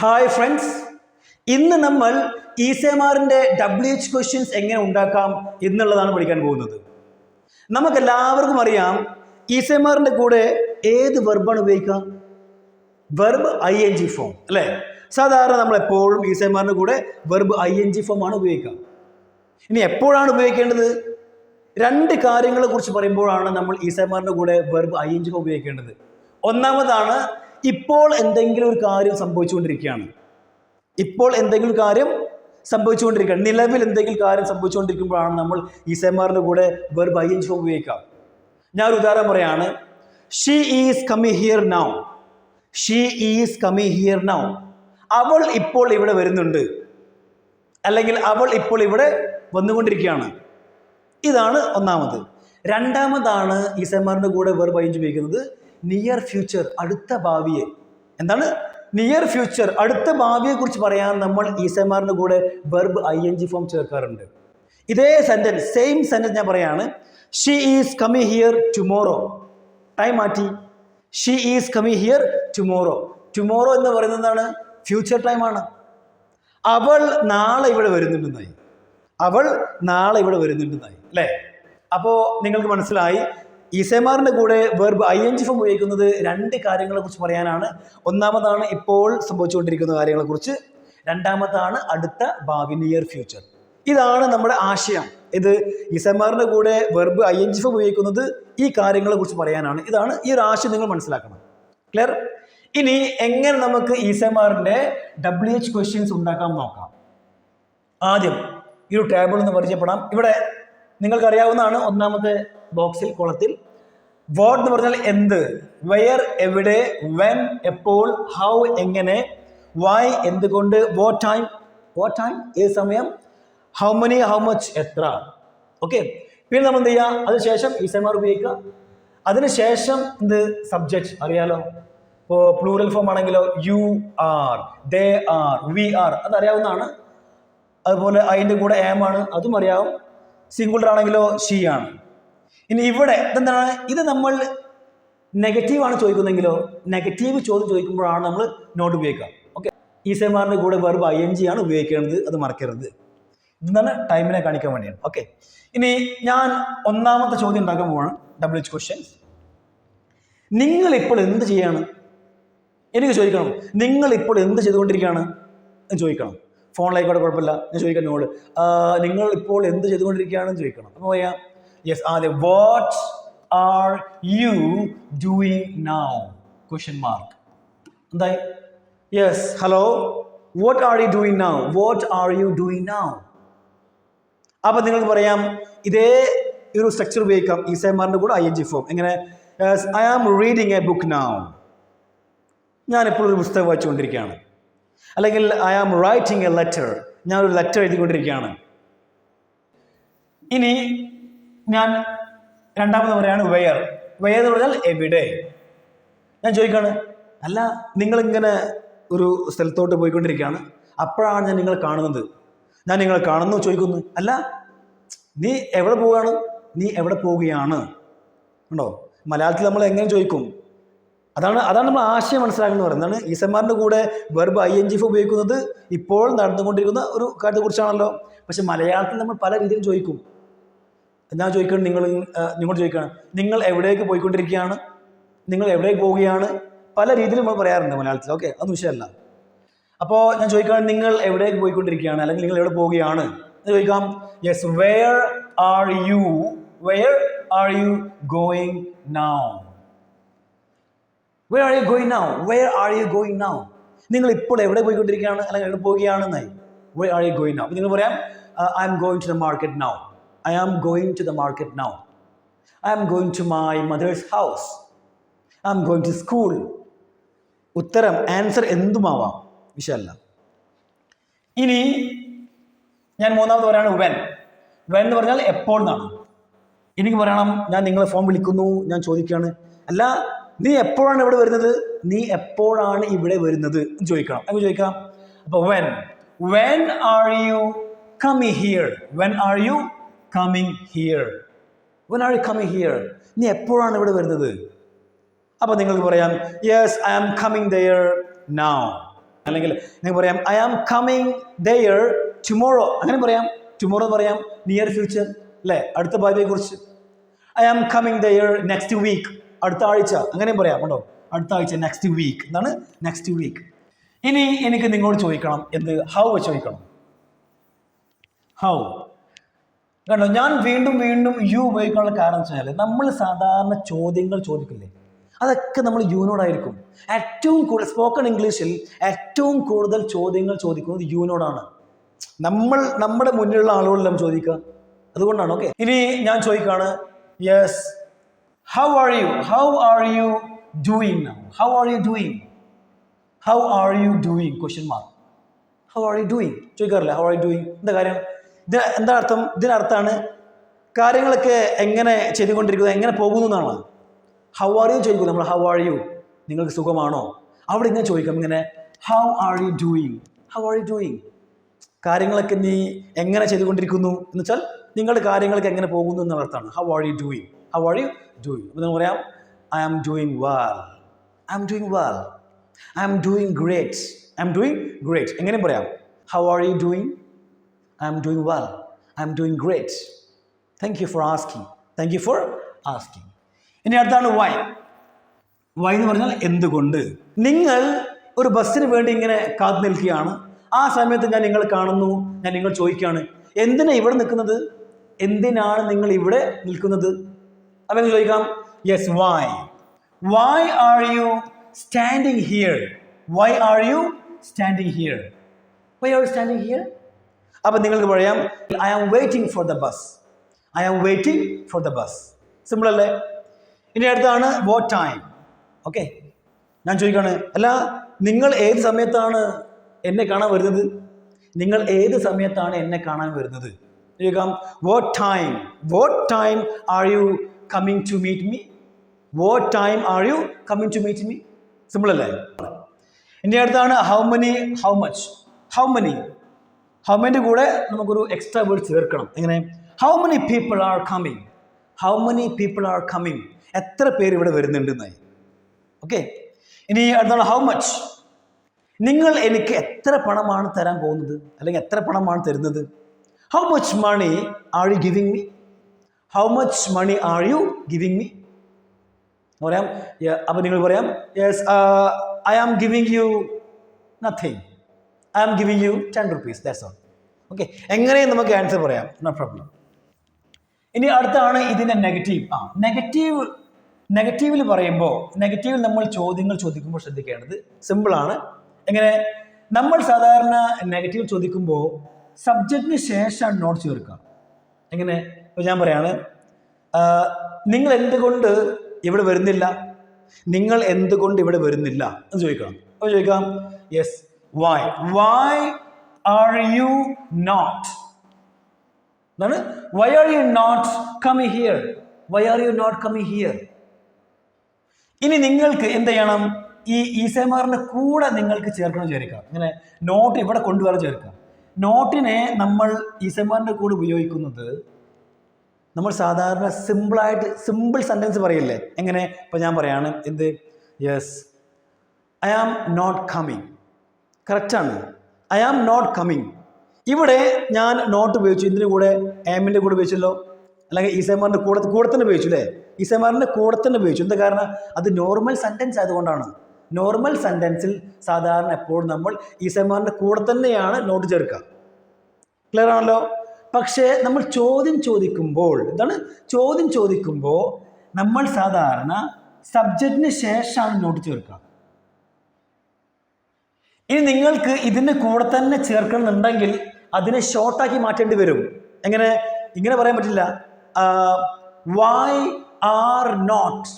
Hi friends ഇന്ന് നമ്മൾ ഈസേമാറിന്റെ W H questions എങ്ങനെ ഉണ്ടാക്കാം എന്നുള്ളതാണ് പഠിക്കാൻ പോകുന്നത്. നമുക്കെല്ലാവർക്കും അറിയാം ഈസേമാറിന്റെ കൂടെ ഏത് വെർബാണ് ഉപയോഗിക്കുക? Verb I N G form അല്ലേ? സാധാരണ നമ്മൾ എപ്പോഴും ഈസേമാറിന്റെ കൂടെ verb I N G form ആണ് ഉപയോഗിക്കുക. ഇനി എപ്പോഴാണ് ഉപയോഗിക്കേണ്ടത്? രണ്ട് കാര്യങ്ങളെ കുറിച്ച് പറയുമ്പോഴാണ് നമ്മൾ ഈസേമാറിന്റെ കൂടെ verb I N G form ഉപയോഗിക്കേണ്ടത്. ഒന്നാമതാണ് ഇപ്പോൾ എന്തെങ്കിലും ഒരു കാര്യം സംഭവിച്ചുകൊണ്ടിരിക്കുകയാണ്. ഇപ്പോൾ എന്തെങ്കിലും കാര്യം സംഭവിച്ചുകൊണ്ടിരിക്കുകയാണ്. നിലവിൽ എന്തെങ്കിലും കാര്യം സംഭവിച്ചുകൊണ്ടിരിക്കുമ്പോഴാണ് നമ്മൾ ഈസേമാറിന്റെ കൂടെ ജി ഫോം ഉപയോഗിക്കുക ഞാൻ ഒരു ഉദാഹരണം പറയാണ്. She is coming here now she is coming here now അവൾ ഇപ്പോൾ ഇവിടെ വരുന്നുണ്ട്. അല്ലെങ്കിൽ അവൾ ഇപ്പോൾ ഇവിടെ വന്നുകൊണ്ടിരിക്കുകയാണ്. ഇതാണ് ഒന്നാമത്. രണ്ടാമതാണ് ഈ സെമാറിന്റെ കൂടെ വെർബ് അയഞ്ച് ഉപയോഗിക്കുന്നത് നിയർ ഫ്യൂച്ചർ അടുത്ത ഭാവിയെ. എന്താണ്? നിയർ ഫ്യൂച്ചർ അടുത്ത ഭാവിയെ കുറിച്ച് പറയാൻ നമ്മൾ ഈ സെമാറിന്റെ കൂടെ verb I N G form ചേർക്കാറുണ്ട്. ഇതേ സെന്റൻസ് സെയിം സെന്റൻസ് ഞാൻ പറയാണ്. She is coming here tomorrow time മാറ്റി. She is coming here tomorrow tomorrow എന്ന് പറയുന്നത് എന്താണ്? ഫ്യൂച്ചർ ടൈമാണ് അവൾ നാളെ ഇവിടെ വരുന്നുണ്ടെന്നായി. അവൾ നാളെ ഇവിടെ വരുന്നുണ്ടെന്നായി. അല്ലേ? അപ്പോൾ നിങ്ങൾക്ക് മനസ്സിലായി ഈസേമാറിന്റെ കൂടെ verb I N G form ഉപയോഗിക്കുന്നത് രണ്ട് കാര്യങ്ങളെക്കുറിച്ച് പറയാനാണ്. ഒന്നാമതാണ് ഇപ്പോൾ സംഭവിച്ചുകൊണ്ടിരിക്കുന്ന കാര്യങ്ങളെക്കുറിച്ച് രണ്ടാമതാണ് അടുത്ത ഭാവി നിയർ ഫ്യൂച്ചർ ഇതാണ് നമ്മുടെ ആശയം. ഇത് ഇസമാറിന്റെ കൂടെ verb I N G form ഉപയോഗിക്കുന്നത് ഈ കാര്യങ്ങളെക്കുറിച്ച് പറയാനാണ്. ഇതാണ് ഈ ഒരു ആശയം നിങ്ങൾ മനസ്സിലാക്കണം. ക്ലിയർ ഇനി എങ്ങനെ നമുക്ക് ഈസമാറിന്റെ ഡബ്ല്യു എച്ച് ക്വസ്റ്റ്യൻസ് ഉണ്ടാക്കാൻ നോക്കാം. ആദ്യം ഈ ഒരു ടേബിൾ ഒന്ന് പരിചയപ്പെടാം. ഇവിടെ നിങ്ങൾക്കറിയാവുന്നതാണ് ഒന്നാമത്തെ ബോക്സിൽ കുളത്തിൽ വാട്ട് എന്ന് പറഞ്ഞാൽ എന്ത്? വെയർ എവിടെ വെൻ എപ്പോൾ ഹൗ എങ്ങനെ വൈ എന്തുകൊണ്ട് വാട്ട് ടൈം വാട്ട് ടൈം ഏത് സമയം? ഹൗ മനി ഹൗ മച്ച് എത്ര? ഓക്കെ പിന്നെ നമ്മൾ എന്ത് ചെയ്യുക? അതിനുശേഷം ഈ സെമാർ ഉപയോഗിക്കുക. അതിനുശേഷം എന്ത്? സബ്ജക്റ്റ് അറിയാലോ? ഇപ്പോൾ പ്ലൂറൽ ഫോം ആണെങ്കിലോ? You are they are we are അതറിയാവുന്നതാണ് അതുപോലെ അതിന്റെ കൂടെ ആം ആണ്. അതും അറിയാവും. സിംഗുലർ ആണെങ്കിലോ ഷീ ആണ്. ഇനി ഇവിടെ എന്താണ് ഇത് നമ്മൾ നെഗറ്റീവ് ആണ് ചോദിക്കുന്നതെങ്കിലോ നെഗറ്റീവ് ചോദ്യം ചോദിക്കുമ്പോഴാണ് നമ്മൾ നോട്ട് ഉപയോഗിക്കുക. ഓക്കെ ഈ സെമാറിന്റെ കൂടെ വെർബ് ഐ എൻ ജി ആണ് ഉപയോഗിക്കേണ്ടത് അത് മറക്കരുത്. ഇതെന്നാണ് ടൈമിനെ കാണിക്കാൻ വേണ്ടിയാണ്. ഓക്കെ ഇനി ഞാൻ ഒന്നാമത്തെ ചോദ്യം ഉണ്ടാക്കാൻ പോവാണ്. ഡബ്ല്യു എച്ച് ക്വസ്റ്റ്യൻസ് നിങ്ങൾ ഇപ്പോൾ എന്ത് ചെയ്യാണ്? എനിക്ക് ചോദിക്കണം. നിങ്ങൾ ഇപ്പോൾ എന്ത് ചെയ്തുകൊണ്ടിരിക്കുകയാണ്? എന്ന് ചോദിക്കണം. ഫോണിലായിക്കോട്ടെ കുഴപ്പമില്ല. ഞാൻ ചോദിക്കാം നിങ്ങൾ നിങ്ങൾ ഇപ്പോൾ എന്ത് ചെയ്തുകൊണ്ടിരിക്കുകയാണെന്ന് ചോദിക്കണം. അപ്പോൾ പറയാം യെസ് ആദ്യം what are you doing now question mark എന്തായി yes hello what are you doing now what are you doing now അപ്പം നിങ്ങൾക്ക് പറയാം ഇതേ ഒരു സ്ട്രക്ചർ ഉപയോഗിക്കാം. ഈ സെമാറിന്റെ കൂടെ ഐ എൻ ജി ഫോം എങ്ങനെ? I am reading a book now ഞാനിപ്പോൾ ഒരു പുസ്തകം വായിച്ചുകൊണ്ടിരിക്കുകയാണ്. അല്ലെങ്കിൽ I am writing a letter ഞാനൊരു ലെറ്റർ എഴുതിക്കൊണ്ടിരിക്കുകയാണ്. ഇനി ഞാൻ രണ്ടാമത് പറയാണ് വെയർ വെയർ എന്ന് പറഞ്ഞാൽ എവിടെ. ഞാൻ ചോദിക്കാണ് അല്ല നിങ്ങളിങ്ങനെ ഒരു സ്ഥലത്തോട്ട് പോയിക്കൊണ്ടിരിക്കുകയാണ്. അപ്പോഴാണ് ഞാൻ നിങ്ങളെ കാണുന്നത്. ഞാൻ നിങ്ങളെ കാണുന്നു ചോദിക്കുന്നു അല്ല നീ എവിടെ പോവുകയാണ്? നീ എവിടെ പോവുകയാണ്? ഉണ്ടോ? മലയാളത്തിൽ നമ്മൾ എങ്ങനെ ചോദിക്കും? അതാണ് അതാണ് നമ്മൾ ആശയം മനസ്സിലാക്കുന്നത് പറയുന്നതാണ് ഈസന്മാരുടെ കൂടെ verb I N G F ഉപയോഗിക്കുന്നത് ഇപ്പോൾ നടന്നുകൊണ്ടിരിക്കുന്ന ഒരു കാര്യത്തെക്കുറിച്ചാണല്ലോ. പക്ഷെ മലയാളത്തിൽ നമ്മൾ പല രീതിയിൽ ചോദിക്കും. ഞാൻ ചോദിക്കണം നിങ്ങൾ നിങ്ങളോട് ചോദിക്കണം നിങ്ങൾ എവിടേക്ക് പോയിക്കൊണ്ടിരിക്കുകയാണ്? നിങ്ങൾ എവിടേക്ക് പോവുകയാണ്? പല രീതിയിലും നമ്മൾ പറയാറുണ്ട് മലയാളത്തിൽ. ഓക്കെ അത് വിഷയമല്ല. അപ്പോൾ ഞാൻ ചോദിക്കുകയാണ് നിങ്ങൾ എവിടേക്ക് പോയിക്കൊണ്ടിരിക്കുകയാണ്? അല്ലെങ്കിൽ നിങ്ങൾ എവിടെ പോവുകയാണ്? എന്ന് ചോദിക്കാം yes where are you where are you going now where are you going now where are you going now നിങ്ങൾ ഇപ്പോൾ എവിടെ പോയിക്കൊണ്ടിരിക്കുകയാണ്? അല്ലെങ്കിൽ എവിടെ പോവുകയാണെന്നായി where are you going now നിങ്ങൾ പറയാം I'm going to the market now I am going to the market now I am going to my mother's house I am going to school ഉത്തരം answer എന്തുമാവാം? വിഷയമല്ല. ഇനി ഞാൻ മൂന്നാമത് പറയാണ് when when എന്ന് പറഞ്ഞാൽ എപ്പോൾ എന്നാണ്. എനിക്ക് പറയണം ഞാൻ നിങ്ങളെ ഫോൺ വിളിക്കുന്നു ഞാൻ ചോദിക്കുകയാണ്. അല്ല നീ എപ്പോഴാണ് ഇവിടെ വരുന്നത്? നീ എപ്പോഴാണ് ഇവിടെ വരുന്നത്? എന്ന് ചോദിക്കണം. അങ്ങനെ ചോദിക്കാം. അപ്പോൾ when when are you come here when are you coming here when are you coming here നീ എപ്പോഴാണ് ഇവിടെ വരുന്നത്? അപ്പോൾ നിങ്ങൾക്ക് പറയാം yes I am coming there now അല്ലെങ്കിൽ നിങ്ങൾക്ക് പറയാം I am coming there tomorrow അങ്ങനെ പറയാം ടുമോറോ പറയാം നിയർ ഫ്യൂച്ചർ അല്ലേ? അടുത്ത ഭാവിയെക്കുറിച്ച് I am coming there next week അടുത്ത ആഴ്ച. അങ്ങനെയും പറയാം കേട്ടോ. അടുത്ത ആഴ്ച നെക്സ്റ്റ് വീക്ക് എന്താണ്? നെക്സ്റ്റ് വീക്ക് ഇനി എനിക്ക് നിങ്ങളോട് ചോദിക്കണം. എന്ത്? ഹൗ ചോദിക്കണം? ഹൗ കണ്ടോ ഞാൻ വീണ്ടും വീണ്ടും യു ഉപയോഗിക്കാനുള്ള കാരണം വെച്ചാൽ നമ്മൾ സാധാരണ ചോദ്യങ്ങൾ ചോദിക്കില്ലേ? അതൊക്കെ നമ്മൾ യുവിനോടായിരിക്കും. ഏറ്റവും കൂടുതൽ സ്പോക്കൺ ഇംഗ്ലീഷിൽ ഏറ്റവും കൂടുതൽ ചോദ്യങ്ങൾ ചോദിക്കുന്നത് യുവിനോടാണ്. നമ്മൾ നമ്മുടെ മുന്നിലുള്ള ആളുകളെല്ലാം ചോദിക്കുക. അതുകൊണ്ടാണ് ഓക്കെ ഇനി ഞാൻ ചോദിക്കുകയാണ് yes how are you how are you doing how are you doing how are you doing question mark how are you doing ചോദിക്കാറില്ല how are you doing എന്താ കാര്യം? ഇത് എന്താ അർത്ഥം? ഇതിനർത്ഥമാണ് കാര്യങ്ങളൊക്കെ എങ്ങനെ ചെയ്തുകൊണ്ടിരിക്കുന്നത് എങ്ങനെ പോകുന്നു എന്നാണ് ഹൗ ആർ യു ചോദിക്കും നമ്മൾ. ഹൗ ആർ യു നിങ്ങൾക്ക് സുഖമാണോ? അവിടെ ഇങ്ങനെ ചോദിക്കും ഇങ്ങനെ how are you doing how are you doing കാര്യങ്ങളൊക്കെ നീ എങ്ങനെ ചെയ്തുകൊണ്ടിരിക്കുന്നു എന്ന് വെച്ചാൽ നിങ്ങളുടെ കാര്യങ്ങളൊക്കെ എങ്ങനെ പോകുന്നു എന്നുള്ള അർത്ഥമാണ്. How are you doing how are you doing അപ്പോൾ നമുക്ക് പറയാം I am doing well I am doing well I am doing great I am doing great എങ്ങനെയും പറയാം. How are you doing I'm doing well I'm doing great thank you for asking thank you for asking ഇനി അടുത്താണ് Y Y എന്ന് പറഞ്ഞാൽ എന്തുകൊണ്ട്? നിങ്ങൾ ഒരു ബസ്സിന് വേണ്ടി ഇങ്ങനെ കാത്തു നിൽക്കുകയാണ്. ആ സമയത്ത് ഞാൻ നിങ്ങൾ കാണുന്നു. ഞാൻ നിങ്ങൾ ചോദിക്കുകയാണ് എന്തിനാ ഇവിടെ നിൽക്കുന്നത്? എന്തിനാണ് നിങ്ങൾ ഇവിടെ നിൽക്കുന്നത്? അപ്പം എന്ന് ചോദിക്കാം yes why why are you standing here why are you standing here why are you standing here അപ്പം നിങ്ങൾക്ക് പറയാം I am waiting for the bus I am waiting for the bus simple അല്ലേ? ഇനി അടുത്താണ് വാട്ട് ടൈം ഓക്കെ ഞാൻ ചോദിക്കുകയാണ് അല്ല നിങ്ങൾ ഏത് സമയത്താണ് എന്നെ കാണാൻ വരുന്നത്? നിങ്ങൾ ഏത് സമയത്താണ് എന്നെ കാണാൻ വരുന്നത്? ചോദിക്കാം what time what time are you coming to meet me what time are you coming to meet me simple അല്ലേ? ഇനി അടുത്താണ് how many how much how many how മെന്റെ കൂടെ നമുക്കൊരു എക്സ്ട്രാ വേർഡ് ചേർക്കണം? എങ്ങനെ? How many people are coming how many people are coming എത്ര പേര് ഇവിടെ വരുന്നുണ്ട് എന്നായി. ഓക്കെ ഇനി അടുത്താണ് ഹൗ മച്ച് നിങ്ങൾ എനിക്ക് എത്ര പണമാണ് തരാൻ പോകുന്നത്? അല്ലെങ്കിൽ എത്ര പണമാണ് തരുന്നത്? How much money are you giving me how much money are you giving me പറയാം അപ്പം നിങ്ങൾ പറയാം yes I am giving you nothing I am giving you ten rupees that's all okay എങ്ങനെയും നമുക്ക് ആൻസർ പറയാം. നോ പ്രോബ്ലം ഇനി അടുത്താണ് ഇതിന്റെ നെഗറ്റീവ് ആ നെഗറ്റീവ് നെഗറ്റീവിൽ പറയുമ്പോൾ നെഗറ്റീവിൽ നമ്മൾ ചോദ്യങ്ങൾ ചോദിക്കുമ്പോൾ ശ്രദ്ധിക്കേണ്ടത് സിമ്പിളാണ് എങ്ങനെ? നമ്മൾ സാധാരണ നെഗറ്റീവ് ചോദിക്കുമ്പോൾ സബ്ജക്റ്റിന് ശേഷമാണ് നോട്ട് ചേർക്കുക. എങ്ങനെ? ഇപ്പോൾ ഞാൻ പറയാണ് നിങ്ങൾ എന്തുകൊണ്ട് ഇവിടെ വരുന്നില്ല? നിങ്ങൾ എന്തുകൊണ്ട് ഇവിടെ വരുന്നില്ല? എന്ന് ചോദിക്കണം. അപ്പോൾ ചോദിക്കാം yes why why are you not എന്താണ് why are you not coming here why are you not coming here ഇനി നിങ്ങൾക്ക് എന്ത് ചെയ്യണം? ഈ ഈസേമാറിന്റെ കൂടെ നിങ്ങൾക്ക് ചേർക്കണം ചേർക്കാം ഇങ്ങനെ നോട്ട് ഇവിടെ കൊണ്ടുവരാൻ ചേർക്കാം നോട്ടിനെ നമ്മൾ ഈസേമാറിന്റെ കൂടെ ഉപയോഗിക്കുന്നത് നമ്മൾ സാധാരണ സിമ്പിളായിട്ട് സിമ്പിൾ സെന്റൻസ് പറയില്ലേ? എങ്ങനെ? ഇപ്പം ഞാൻ പറയാണ് എന്ത്? Yes I am not coming കറക്റ്റാണ്. ഐ ആം നോട്ട് കമ്മിങ് ഇവിടെ ഞാൻ നോട്ട് ഉപയോഗിച്ചു. ഇതിന്റെ കൂടെ ആമിന്റെ കൂടെ ഉപയോഗിച്ചല്ലോ. അല്ലെങ്കിൽ ഈസൈമാറിന്റെ കൂടെ കൂടെ തന്നെ ഉപയോഗിച്ചു അല്ലേ? ഈസൈമാറിന്റെ കൂടെ തന്നെ ഉപയോഗിച്ചു. എന്താ കാരണം? അത് നോർമൽ സെന്റൻസ് ആയതുകൊണ്ടാണ്. നോർമൽ സെന്റൻസിൽ സാധാരണ എപ്പോഴും നമ്മൾ ഈസൈമാറിന്റെ കൂടെ തന്നെയാണ് നോട്ട് ചേർക്കുക. ക്ലിയർ ആണല്ലോ? പക്ഷേ നമ്മൾ ചോദ്യം ചോദിക്കുമ്പോൾ എന്താണ്? ചോദ്യം ചോദിക്കുമ്പോൾ നമ്മൾ സാധാരണ സബ്ജക്റ്റിന് ശേഷമാണ് നോട്ട് ചേർക്കുക. ഇനി നിങ്ങൾക്ക് ഇതിന്റെ കൂടെ തന്നെ ചേർക്കണമെന്നുണ്ടെങ്കിൽ അതിനെ ഷോർട്ടാക്കി മാറ്റേണ്ടി വരും. എങ്ങനെ? ഇങ്ങനെ പറയാൻ പറ്റില്ല. വൈ ആർ നോട്ട്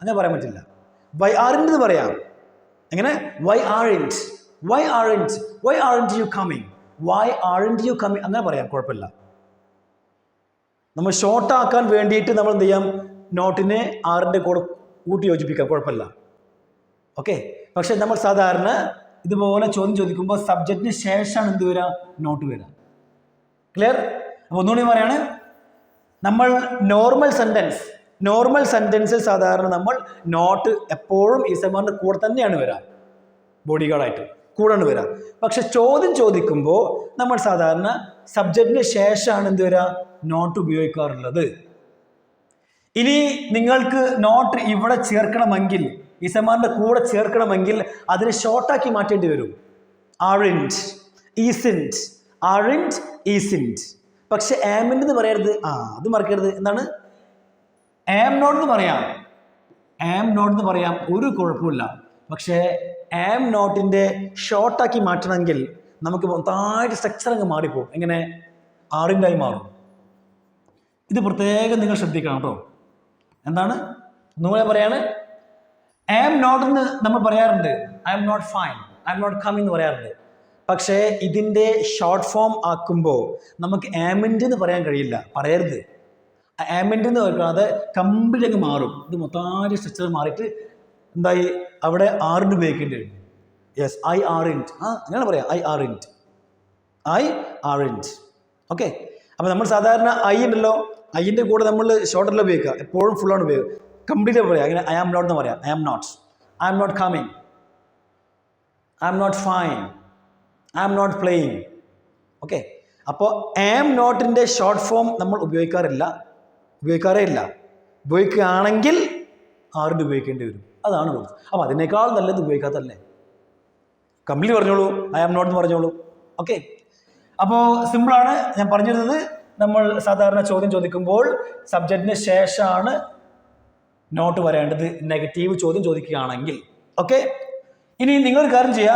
അങ്ങനെ പറയാൻ പറ്റില്ല. വൈ ആറിന്റെത് പറയാം. എങ്ങനെ? Why are why are why aren't you coming why aren't you coming അങ്ങനെ പറയാം. കുഴപ്പമില്ല. നമ്മൾ ഷോർട്ടാക്കാൻ വേണ്ടിയിട്ട് നമ്മൾ എന്ത് ചെയ്യാം? നോട്ടിനെ ആറിന്റെ കൂടെ കൂട്ടി യോജിപ്പിക്കാം. കുഴപ്പമില്ല. ഓക്കെ പക്ഷെ നമ്മൾ സാധാരണ ഇതുപോലെ ചോദ്യം ചോദിക്കുമ്പോൾ സബ്ജക്റ്റിന് ശേഷമാണ് എന്ത് വരിക? നോട്ട് വരിക. ക്ലിയർ അപ്പോൾ ഒന്നുകൂടി പറയാണ്. നമ്മൾ നോർമൽ സെന്റൻസ് നോർമൽ സെന്റൻസിൽ സാധാരണ നമ്മൾ നോട്ട് എപ്പോഴും ഈ സെമാറിന്റെ കൂടെ തന്നെയാണ് വരിക. ബോഡി ഗാർഡായിട്ട് കൂടാണ് വരിക. പക്ഷെ ചോദ്യം ചോദിക്കുമ്പോൾ നമ്മൾ സാധാരണ സബ്ജക്റ്റിന് ശേഷമാണ് എന്ത് വരിക? നോട്ട് ഉപയോഗിക്കാറുള്ളത്. ഇനി നിങ്ങൾക്ക് നോട്ട് ഇവിടെ ചേർക്കണമെങ്കിൽ ഇസമാറിന്റെ കൂടെ ചേർക്കണമെങ്കിൽ അതിനെ ഷോർട്ടാക്കി മാറ്റേണ്ടി വരും. ആറിന്റ് ഈസിന്റ് ആറിന്റ് ഈസിന്റ് പക്ഷെ ആമിന്റ് എന്ന് പറയരുത്. ആ അത് മറക്കരുത്. എന്താണ്? ആം നോട്ട് എന്ന് പറയാം. ആം നോട്ട് എന്ന് പറയാം. ഒരു കുഴപ്പമില്ല പക്ഷേ ആം നോട്ടിന്റെ ഷോർട്ടാക്കി മാറ്റണമെങ്കിൽ നമുക്ക് മൊത്തമായിട്ട് സ്ട്രക്ചർ അങ്ങ് മാറിപ്പോകും എങ്ങനെ? ആറിന്റായി മാറും. ഇത് പ്രത്യേകം നിങ്ങൾ ശ്രദ്ധിക്കണം കേട്ടോ. എന്താണ്? ഒന്നുകൂടെ പറയാണ്. നോട്ട് എന്ന് നമ്മൾ പറയാറുണ്ട്. I am not fine I am not coming എന്ന് പറയാറുണ്ട്. പക്ഷേ ഇതിന്റെ ഷോർട്ട് ഫോം ആക്കുമ്പോൾ നമുക്ക് ആമിന്റെ എന്ന് പറയാൻ കഴിയില്ല. പറയരുത്. ആമിന്റെ എന്ന് പറയാതെ കംപ്ലീറ്റ് അങ്ങ് മാറും. ഇത് മൊത്തമായിട്ട് സ്ട്രക്ചർ മാറിയിട്ട് എന്തായി? അവിടെ ആറിന്റെ ഉപയോഗിക്കേണ്ടി വരും. യെസ് ഐ ആർ ഇന്റ് ആ അങ്ങനെ പറയാം. I aren't I aren't okay അപ്പോൾ നമ്മൾ സാധാരണ ഐ ഉണ്ടല്ലോ. ഐന്റെ കൂടെ നമ്മൾ ഷോർട്ടല്ല ഉപയോഗിക്കുക. എപ്പോഴും ആണ് ഉപയോഗിക്കുക കംപ്ലീറ്റ് പറയാം അങ്ങനെ ഐ ആം നോട്ട് എന്ന് പറയാം. I am not I am not coming I am not fine I am not playing okay അപ്പോൾ ആം നോട്ടിന്റെ ഷോർട്ട് ഫോം നമ്മൾ ഉപയോഗിക്കാറില്ല. ഉപയോഗിക്കാറേ ഇല്ല. ഉപയോഗിക്കുകയാണെങ്കിൽ ആറിന്റെ ഉപയോഗിക്കേണ്ടി വരും. അതാണ് റൂൾസ് അപ്പോൾ അതിനേക്കാൾ നല്ലത് ഉപയോഗിക്കാത്തല്ലേ കംപ്ലീറ്റ് പറഞ്ഞോളൂ. ഐ ആം നോട്ട് എന്ന് പറഞ്ഞോളൂ. ഓക്കെ അപ്പോൾ സിമ്പിളാണ് ഞാൻ പറഞ്ഞിരുന്നത് നമ്മൾ സാധാരണ ചോദ്യം ചോദിക്കുമ്പോൾ സബ്ജക്റ്റിന് ശേഷമാണ് നോട്ട് വരേണ്ടത് നെഗറ്റീവ് ചോദ്യം ചോദിക്കുകയാണെങ്കിൽ ഓക്കെ ഇനി നിങ്ങൾ കാര്യം ചെയ്യുക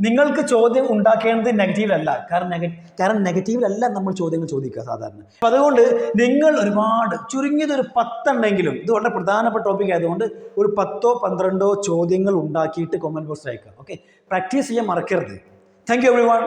നിങ്ങൾക്ക് ചോദ്യം ഉണ്ടാക്കേണ്ടത് നെഗറ്റീവിലല്ല കാരണം നെഗ കാരണം നെഗറ്റീവിലല്ല നമ്മൾ ചോദ്യങ്ങൾ ചോദിക്കുക സാധാരണ. അപ്പം അതുകൊണ്ട് നിങ്ങൾ ഒരുപാട് ചുരുങ്ങിയത് ഒരു പത്തുണ്ടെങ്കിലും ഇത് വളരെ പ്രധാനപ്പെട്ട ടോപ്പിക് ആയതുകൊണ്ട് ഒരു പത്തോ പന്ത്രണ്ടോ ചോദ്യങ്ങൾ ഉണ്ടാക്കിയിട്ട് കൊമന്റ് ബോക്സിൽ അയക്കുക ഓക്കെ പ്രാക്ടീസ് ചെയ്യാൻ മറക്കരുത്. Thank you every one